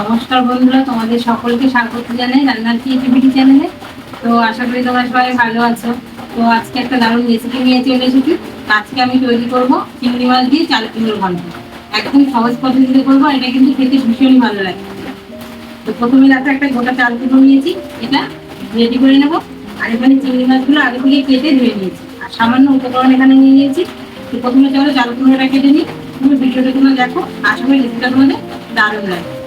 নমস্কার বন্ধুরা, তোমাদের সকলকে স্বাগত জানাই, রান্নার ক্রিয়েটিভিটি চ্যানেলে তো আশা করি তোমরা সবাই ভালো আছো। তো আজকে একটা দারুণ রেসিপি নিয়ে চলে এসেছি। আজকে আমি তৈরি করব চিংড়ি মাছ দিয়ে চাল কুমড়োর ঘন্ট। একদম সহজ পদ্ধতিতে করব এটা কিন্তু খেতে ভীষণই ভালো লাগে। তো প্রথমে দেখো একটা গোটা চাল কুমড়ো নিয়েছি, এটা রেডি করে নেব। আর এখানে চিংড়ি মাছগুলো আগে থেকে কেটে ধুয়ে নিয়েছি। আর সামান্য উপকরণ এখানে নিয়ে নিয়েছি। তো প্রথমে চলো চাল কুমড়োটা কেটে নিই। তুমি ভিডিওটা তোমরা দেখো। আশা করি রেসিপিটা তোমাদের দারুণ লাগে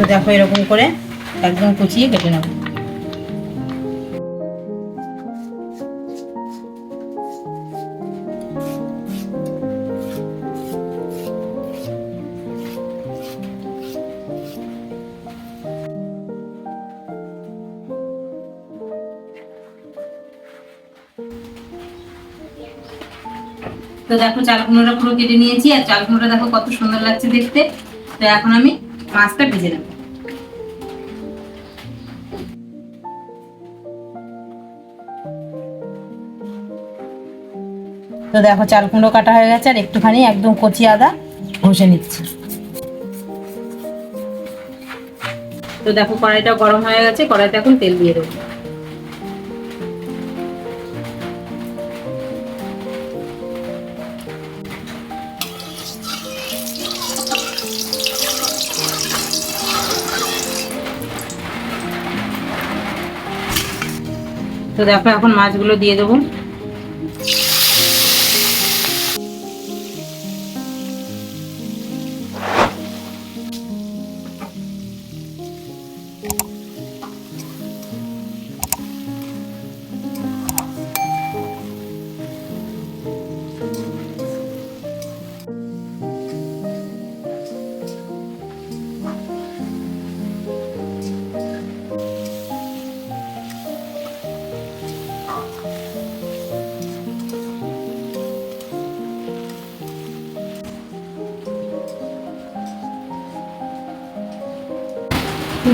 তো দেখো এরকম করে একদম কুচিয়ে কেটে নেব। তো দেখো চাল কুমড়োটা পুরো কেটে নিয়েছি, আর চাল কুমড়োটা দেখো কত সুন্দর লাগছে দেখতে। তো এখন আমি মাছটা ভেজে নেব। তো দেখো চাল কুমড়ো কাটা হয়ে গেছে, আর একটুখানি একদম কচি আদা ঘষে নিচ্ছি। তো দেখো কড়াইটা গরম হয়ে গেছে, কড়াইতে এখন তেল দিয়ে দেবো। তো দেখো এখন মাছগুলো দিয়ে দেবো।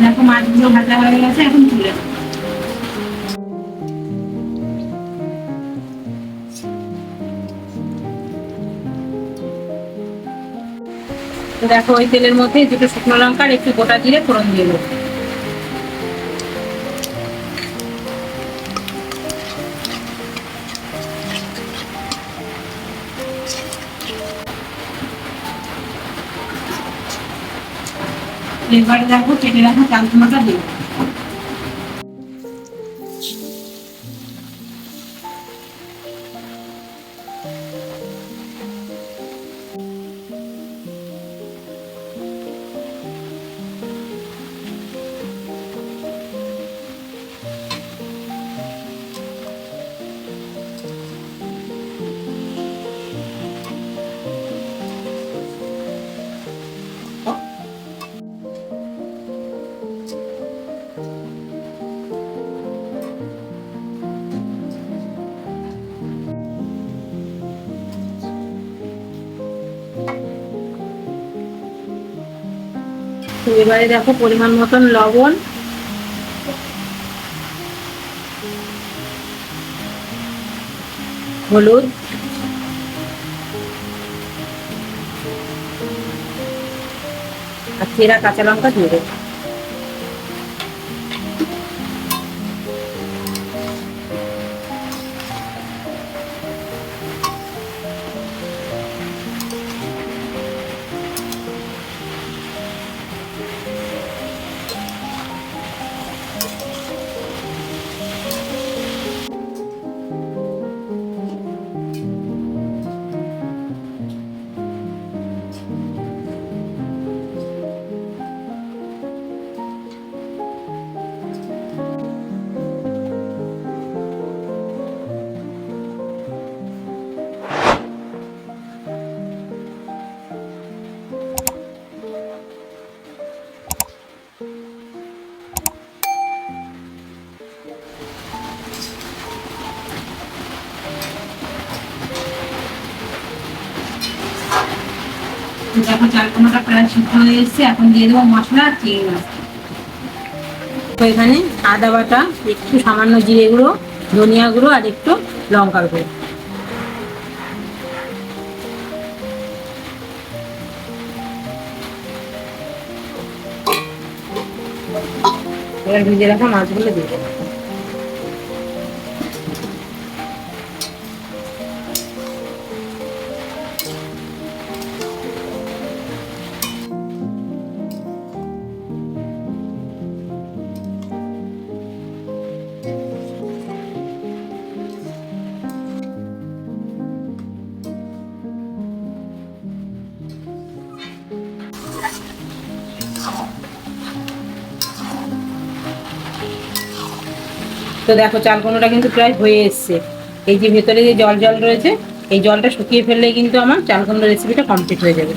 দেখো মাছগুলো ভাজা এখন তুলে দেখো ওই তেলের মধ্যে দুটো শুকনো লঙ্কা একটু গোটা দিয়ে ফোড়ন দিয়ে দেবো। এবারে দেখো কেটে রাখা চাল দেবো। তো এবারে দেখো পরিমাণ মতন লবণ। হলুদ। আর চেরা কাঁচা লঙ্কা দিয়ে দেবো। দেখো চাল কুমড়োটা প্রায় সিদ্ধ হয়ে এসেছে, এখন দিয়ে দেবো মশলা আর চিংড়ি মাছ। তো এখানে আদা বাটা, একটু সামান্য জিরে গুঁড়ো, ধনিয়া গুঁড়ো আর একটু লঙ্কার গুঁড়ো। এবার ভিজে রাখা মাছগুলো দিয়ে দেবো। তো দেখো চাল কোনোটা কিন্তু প্রায় হয়ে এসছে। এই যে ভেতরে যে জল জল রয়েছে, এই জলটা শুকিয়ে ফেললে কিন্তু আমার চাল কুমড়ো রেসিপিটা কমপ্লিট হয়ে যাবে।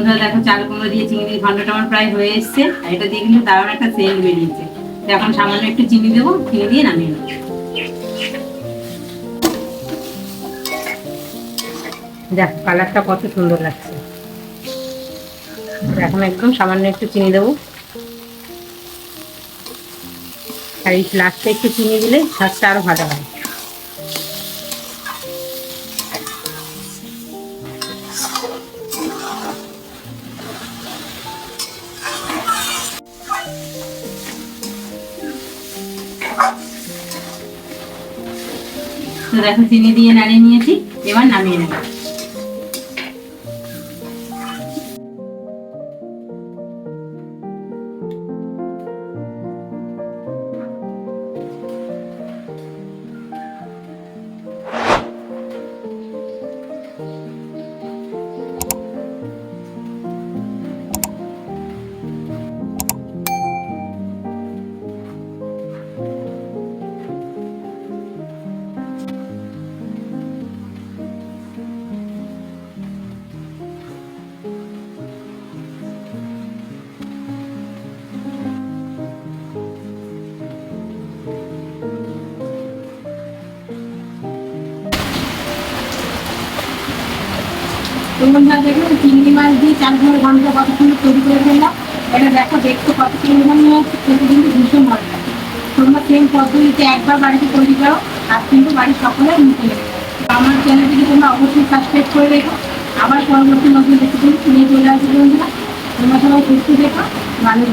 বন্ধুরা দেখো চাল কুমড়ো দিয়ে চিংড়ি ঘন্টটা আমার প্রায় হয়ে এসছে। আর এটা দিয়ে কিন্তু দারুণ একটা সেল বেরিয়েছে। এখন সামান্য একটু চিনি দেবো, চিনি দিয়ে নামিয়ে নেব। দেখ, কালারটা কত সুন্দর লাগছে। এখন একদম সামান্য একটু চিনি দেবো। আর এই লাস্টে একটু চিনি দিলে স্বাদটা আরও ভালো হয় তো দেখো চিনি দিয়ে নাড়িয়ে নিয়েছি এবার নামিয়ে নেব। তোমরা দেখো চিংড়ি মাছ দিয়ে চার ঘর ঘণ্টা সুন্দর তৈরি করে ফেললাম। এটা দেখো, দেখতে কত হচ্ছে খেতে কিন্তু ভীষণ ভালো লাগে। তোমরা সেম পদ্ধতিতে একবার বাড়িতে তৈরি করো, আর কিন্তু বাড়ির সকলে নিতে নেবে আমার চ্যানেলটিকে তোমরা অবশ্যই সাবস্ক্রাইব করে রেখো। আবার পরবর্তী নতুন রেসিপি নিয়ে চলে আসবে বন্ধুরা। তোমরা সবাই সুস্থ দেখো ভালো